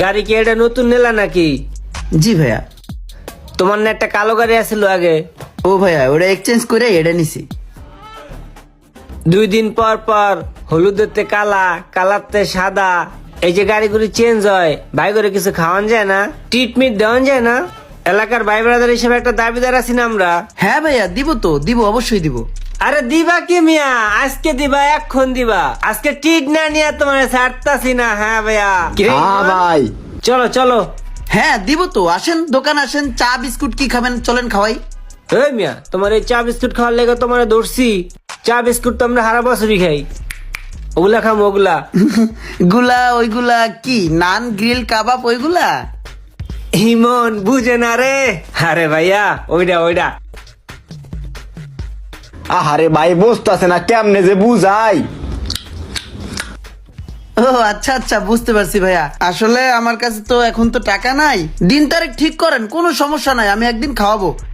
গাড়ি কি এটা নতুন নিলা নাকি? জি ভাইয়া। তোমার না একটা কালো গাড়ি আছিল আগে। ও ভাইয়া ওটা এক্সচেঞ্জ করে এটা নিছি। দুই দিন পর পর হলুদেরতে কালা কালারতে সাদা এই যে গাড়িগুলি চেঞ্জ হয় ভাই করে কিছু খাওয়ান যায় না? ট্রিটমেন্ট দেওয়ান যায় না? এলাকার ভাই ব্রাদার হিসেবে একটা দাবিদার আছি না আমরা? হ্যাঁ ভাইয়া দিব তো দিব অবশ্যই দিব। আরে দিবা কি মিয়া? আজকে দিবা এক্ষণ দিবা। আজকে টিট না নিয়ে তোমার ছাড়তাছি না হ্যাঁ ভাইয়া। হ্যাঁ ভাই। চলো চলো। হ্যাঁ দিব তো আসেন দোকান আসেন চা বিস্কুট কি খাবেন চলেন খাওয়াই। এই মিয়া তোমার এই চা বিস্কুট খাওয়ার লেগে তোমার ধরছি। চা বিস্কুট তো আমরা হারা বছরই খাই। ওগুলা খাম ওগুলা। গুলা ওইগুলা কি নান গ্রিল কাবাব ওইগুলা? হিমন বুঝে না রে। আরে ভাইয়া ওইটা ওইটা আহারে ভাই বসতেছে না কেমনে যে বুঝাই। ও আচ্ছা আচ্ছা বুঝতে পারছি ভাইয়া। আসলে আমার কাছে তো এখন তো টাকা নাই। দিন তারিখ ঠিক করেন কোনো সমস্যা নাই আমি একদিন খাওয়াবো।